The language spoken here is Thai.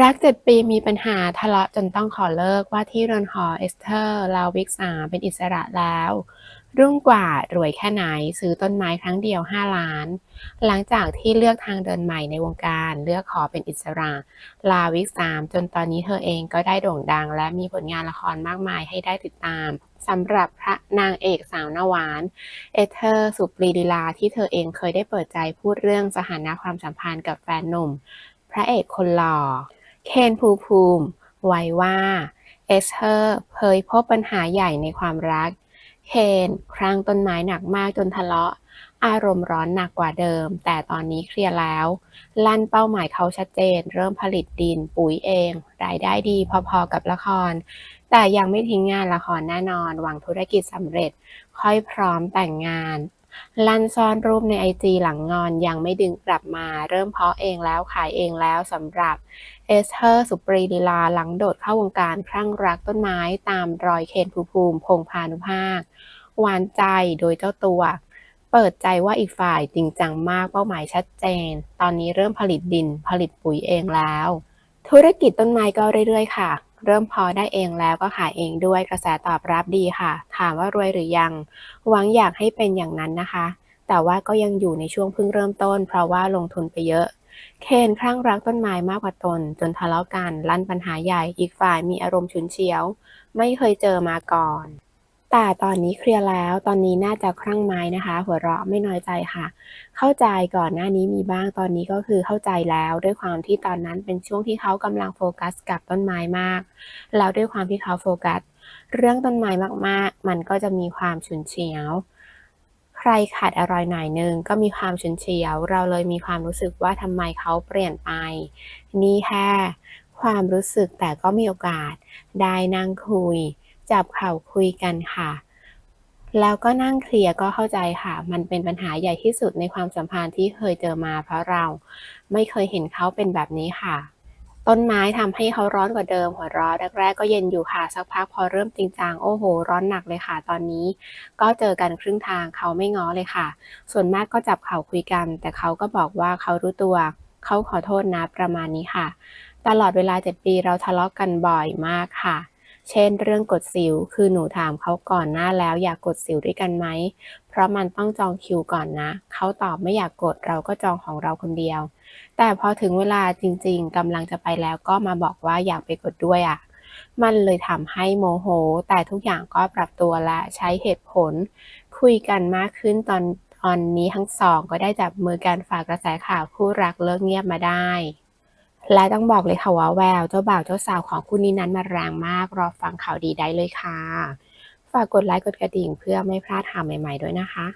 รักเจ็ดปีมีปัญหาทะเลาะจนต้องขอเลิกว่าที่เรือนหอเอสเธอร์ลาวิกสาเป็นอิสระแล้ว รุ่งกว่ารวยแค่ไหนซื้อต้นไม้ครั้งเดียว 5 ล้าน หลังจากที่เลือกทางเดินใหม่ในวงการเลือกขอเป็นอิสระ ลาวิกสามจนตอนนี้เธอเองก็ได้โด่งดัง และมีผลงานละครมากมายให้ได้ติดตามสำหรับพระนางเอกสาวนาวาน เอเธอร์สุปรีดีลาที่เธอเองเคยได้เปิดใจพูดเรื่องสถานะความสัมพันธ์กับแฟนหนุ่ม พระเอกคนหล่อ เคนภูภูมิไว้ว่าเอสเธอร์เคยพบปัญหาใหญ่ในความรัก เคนครั้งต้นไม้หนักมากจนทะเลาะ อารมณ์ร้อนหนักกว่าเดิม แต่ตอนนี้เคลียร์แล้ว ลั่นเป้าหมายเขาชัดเจน เริ่มผลิตดินปุ๋ยเอง รายได้ดีพอๆกับละคร แต่ยังไม่ทิ้งงานละครแน่นอนหวังธุรกิจสำเร็จ ค่อยพร้อมแต่งงาน ลั่นซ่อนรูปในไอจีหลังงอนยังไม่ดึงกลับมา เริ่มเพาะเองแล้วขายเองแล้วสำหรับเอสเธอร์สุปรีลีลาหลังโดดเข้าวงการคลั่งรักต้นไม้ตามรอยเคนภูภูมิพงพานุภาค หวานใจโดยเจ้าตัว เปิดใจว่าอีกฝ่ายจริงจังมากเป้าหมายชัดเจน ตอนนี้เริ่มผลิตดินผลิตปุ๋ยเองแล้ว ธุรกิจต้นไม้ก็เรื่อยๆค่ะ เริ่มพอได้เองแล้วก็ขายเองด้วยกระแสตอบรับดีค่ะ ถามว่ารวยหรือยัง หวังอยากให้เป็นอย่างนั้นนะคะ แต่ว่าก็ยังอยู่ในช่วงเพิ่งเริ่มต้น เพราะว่าลงทุนไปเยอะเคนคลั่งรักต้นไม้มากกว่าตน จนทะเลาะกันลั่นปัญหาใหญ่อีกฝ่ายมีอารมณ์ฉุนเฉียว ไม่เคยเจอมาก่อน แต่ตอนนี้เคลียร์แล้ว ตอนนี้น่าจะคลั่งไม้นะคะ หัวเราะไม่น้อยใจค่ะ เข้าใจก่อนหน้านี้มีบ้าง ตอนนี้ก็คือเข้าใจแล้ว ด้วยความที่ตอนนั้นเป็นช่วงที่เขากำลังโฟกัสกับต้นไม้มาก แล้วด้วยความที่เขาโฟกัส เรื่องต้นไม้มากๆ มันก็จะมีความฉุนเฉียว ใครขาดอร่อยหน่อยนึงก็มีความฉุนเฉียว เราเลยมีความรู้สึกว่าทำไมเขาเปลี่ยนไป นี่แค่ความรู้สึกแต่ก็มีโอกาสได้นั่งคุย จับเข่าคุยกันค่ะ แล้วก็นั่งเคลียร์ก็เข้าใจค่ะ มันเป็นปัญหาใหญ่ที่สุดในความสัมพันธ์ที่เคยเจอมา เพราะเราไม่เคยเห็นเขาเป็นแบบนี้ค่ะ ต้นไม้ทำให้เขาร้อนกว่าเดิมหัวเราะแรกๆก็เย็นอยู่ค่ะ สักพักพอเริ่มจริงจังโอ้โห ร้อนหนักเลยค่ะ ตอนนี้ ก็เจอกันครึ่งทางเขาไม่ง้อเลยค่ะ ส่วนมากก็จับเข่าคุยกัน แต่เขาก็บอกว่าเขารู้ตัวเขาขอโทษนะประมาณนี้ค่ะ ตลอดเวลา 7 ปีเราทะเลาะกันบ่อยมากค่ะ เช่น เรื่องกดสิว คือหนูถามเขาก่อนหน้าแล้วอยากกดสิวด้วยกันไหม เพราะมันต้องจองคิวก่อนนะ เขาตอบไม่อยากกดเราก็จองของเราคนเดียว แต่พอถึงเวลาจริงๆกำลังจะไปแล้วก็มาบอกว่าอยากไปกดด้วยอะ่ะ มันเลยทำให้โมโห แต่ทุกอย่างก็ปรับตัวและใช้เหตุผล คุยกันมากขึ้นตอนตอนนี้ทั้งสองก็ได้จับมือกันฝากกระแสข่าวคู่รักเลิกเงียบมาได้ และต้องบอกเลยค่ะว่าแววเจ้าบ่าวเจ้าสาวของคู่นี้นั้นมาแรงมาก รอฟังข่าวดีได้เลยค่ะ ฝากกดไลค์กดกระดิ่งเพื่อไม่พลาดข่าวใหม่ ๆ ด้วยนะคะ